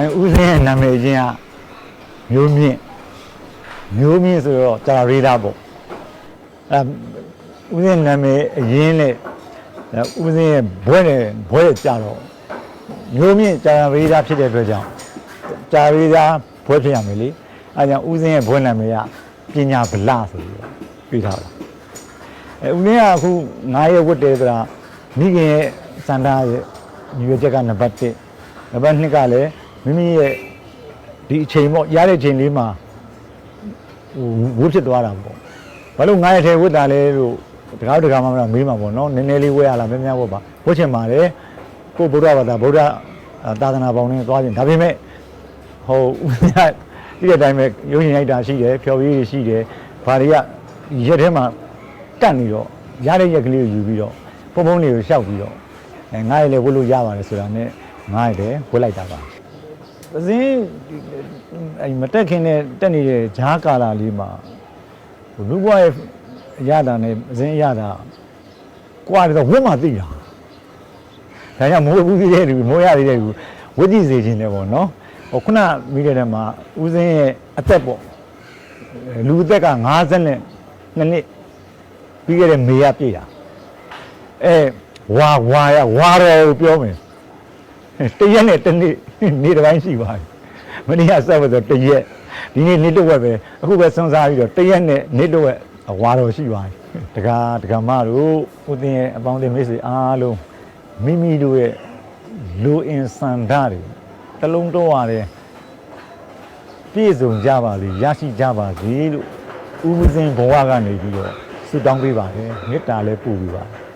အဲဦးစင်းရဲ့နာမည်ချင်းကမျိုးမြင့်မျိုးမြင့်ဆိုတော့ကြာရီတာပေါ့အဲဦးစင်းနာမည်အရင်နဲ့အဲဦးစင်းရဲ့ဘွဲနဲ့ဘွဲကြာတော့မျိုးမြင့်ကြာရီတာဖြစ်တဲ့အတွက်ကြောင့်ကြာရီတာဘွဲဖြစ်ရမယ်လေအဲကြောင့်ဦးစင်းရဲ့ဘွဲနာမည်ကပညာဗလဆိုပြီးတော့ပြီးထားတာအဲဦးစင်းကအခု9ရက်ဝတ်တယ်ဆိုတာမိခင်ရဲ့စန္ဒာရဲ့ညီရွယ်ချက်ကနံပါတ်1နံပါတ်2ကလည်း မိမိရဲ့ဒီအချိန်ပေါ့ရတဲ့အချိန်လေးမှာဟိုဝတ်ဖြစ်သွားတာပေါ့ဘာလို့9ရက်ထဲဝတ်တာလဲလို့တကားတကားမှမတော့မေးမှာပေါ့နော်နည်းနည်းလေးဝတ်ရလားများများဝတ်ပါဝတ်ချင်ပါတယ်ကိုဗုဒ္ဓဘာသာဗုဒ္ဓသာသနာပေါင်းနဲ့သွားခြင်းဒါပေမဲ့ဟိုဦးဇင်းကဒီတဲ့အတိုင်းပဲရုပ်ရှင်ရိုက်တာရှိတယ်ဖျော်ဖြေးတွေရှိတယ်ဘာတွေကရက်ထဲမှာတတ်နေတော့ရတဲ့ရက်ကလေးကိုယူပြီးတော့ပုံပုံလေးကိုရှောက်ပြီးတော့အဲငါးရက်လည်းဝတ်လို့ရပါတယ်ဆိုတာနဲ့ငါးရက်လည်းဝတ်လိုက်တာပါ ပစင်းအဲ့မတက်ခင်နဲ့တက်နေတဲ့ဂျားကာလာလေးမှာဟိုလူဘွားရဲ့အရတာနဲ့ပစင်းအရတာကွာတော့ဝတ်မှသိတာဒါကြောင့်မိုးဘူးသေးတဲ့လူမိုးရသေးတဲ့လူဝတ်ကြည့်စေခြင်းတယ်ပေါ့နော်ဟိုခုနမိတဲ့ထဲမှာဦးစင်းရဲ့အသက်ပေါ့လူအသက်က50နဲ့နှစ်နှစ်ပြီးခဲ့တဲ့မေရပြည့်တာအဲဝါဝါရဝါတော်ကိုပြောမယ်တရက်နဲ့တစ်နေ့ နေ့တစ်ပိုင်းရှိပါပြီမနေ့ကဆက်ဖို့ဆိုတရက်ဒီနေ့နေ့တစ်ဝက်ပဲအခုပဲစွန့်စားပြီးတော့တရက်နဲ့နေ့တစ်ဝက်အဝါတော်ရှိပါပြီတကားတကားမတို့ဦးတင်ရဲ့အပေါင်းအသင်းမိတ်ဆွေအားလုံးမိမိတို့ရဲ့လူအင်စန္ဒတွေတလုံးတော့ရတယ်ပြည့်စုံကြပါစေရရှိကြပါစေလို့ဦးမစင်ဘဝကနေပြီးတော့ဆုတောင်းပေးပါတယ်မေတ္တာလည်းပို့ပေးပါတယ်